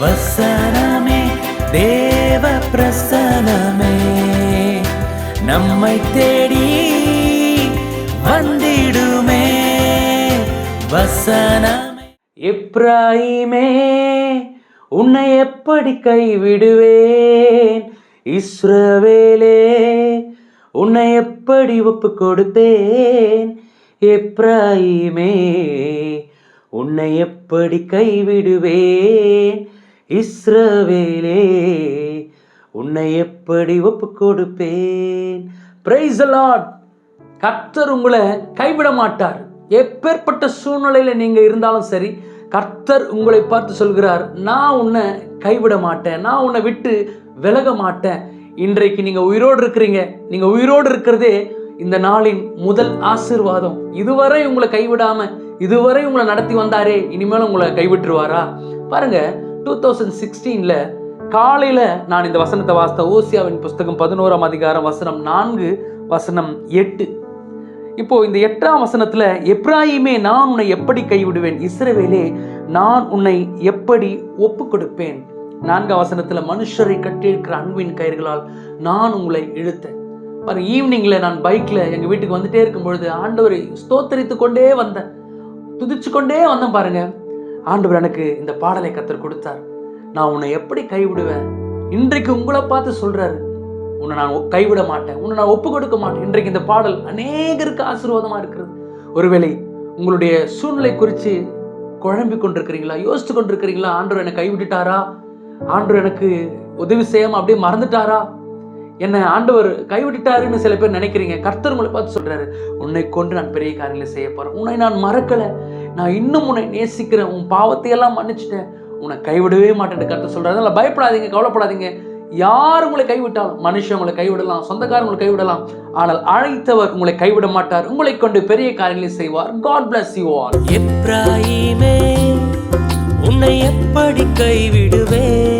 வசனமே தேவ பிரசனமே நம்மை தேடி வந்திடுமே வசனமே. இப்ராஹிமே உன்னை எப்படி கைவிடுவேன்? இஸ்ரவேலே உன்னை எப்படி ஒப்பு கொடுப்பேன் எப்ராயிமே உன்னை எப்படி கைவிடுவேன்? இஸ்ரவேலே உன்னை எப்படி ஒப்பு கொடுப்பேன் பிரைஸ் அலாட் கர்த்தர் உங்களை கைவிட மாட்டார். எப்பேற்பட்ட சூழ்நிலையில நீங்க இருந்தாலும் சரி கர்த்தர் உங்களை பார்த்து சொல்கிறார் நான் உன்னை கைவிட மாட்டேன். நான் உன்னை விட்டு விலக மாட்டேன். இன்றைக்கு நீங்க உயிரோடு இருக்கிறீங்க. நீங்க உயிரோடு இருக்கிறதே இந்த நாளின் முதல் ஆசீர்வாதம். இதுவரை உங்களை கைவிடாம இதுவரை உங்களை நடத்தி வந்தாரே இனிமேல் உங்களை கைவிட்டுருவாரா? பாருங்க டூ தௌசண்ட் சிக்ஸ்டீனில் காலையில் நான் இந்த வசனத்தை வாசித்த ஓசியாவின் புஸ்தகம் பதினோராம் அதிகாரம் வசனம் நான்கு வசனம் எட்டு. இப்போ இந்த எட்டாம் வசனத்தில் எப்ராஹிமே நான் உன்னை எப்படி கைவிடுவேன்? இஸ்ரவேலே நான் உன்னை எப்படி ஒப்பு கொடுப்பேன் நான்காம் வசனத்தில் மனுஷரை கட்டியிருக்கிற அன்பின் கயிறுகளால் நான் உங்களை இழுத்தேன். பாருங்க ஈவினிங்கில் நான் பைக்கில் எங்கள் வீட்டுக்கு வந்துட்டே இருக்கும் பொழுது ஆண்டவரை ஸ்தோத்தரித்து கொண்டே வந்தேன். துதிச்சு கொண்டே வந்தேன் பாருங்கள் ஆண்டவர் எனக்கு இந்த பாடலை கத்தர் கொடுத்தார். நான் உன்னை எப்படி கைவிடுவேன்? இன்றைக்கு உங்களை பார்த்து சொல்றாரு உன்னை நான் கைவிட மாட்டேன் உன்னை நான் ஒப்பு கொடுக்க மாட்டேன். இன்றைக்கு இந்த பாடல் அநேகருக்கு ஆசீர்வாதமா இருக்கிறது. ஒருவேளை உங்களுடைய சூழ்நிலை குறித்து குழம்பி கொண்டிருக்கிறீங்களா? யோசித்து கொண்டிருக்கிறீங்களா? ஆண்டவர் என்னை கைவிட்டுட்டாரா? ஆண்டவர் எனக்கு உதவி செய்யாமல் அப்படியே மறந்துட்டாரா? என்னை ஆண்டவர் கைவிட்டுட்டாருன்னு சில பேர் நினைக்கிறீங்க. கர்த்தர் உங்களை பார்த்து சொல்கிறாரு உன்னை கொண்டு நான் பெரிய காரியங்களை செய்ய போகிறேன் உன்னை நான் மறக்கலை. நான் இன்னும் உன்னை நேசிக்கிறேன் உன் பாவத்தையெல்லாம் மன்னிச்சிட்டேன். உன்னை கைவிடவே மாட்டேன்னு கர்த்தர் சொல்றாரு. அதனால் பயப்படாதீங்க கவலைப்படாதீங்க. யார் உங்களை கைவிட்டாலும் மனுஷன் உங்களை கைவிடலாம் சொந்தக்காரர் உங்களை கைவிடலாம். ஆனால் அழைத்தவர் உங்களை கைவிட மாட்டார். உங்களை கொண்டு பெரிய காரியங்களை செய்வார். காட் பிளஸ் யூ ஆல் எப்ராயிமே உன்னை எப்படி கைவிடுவேன்?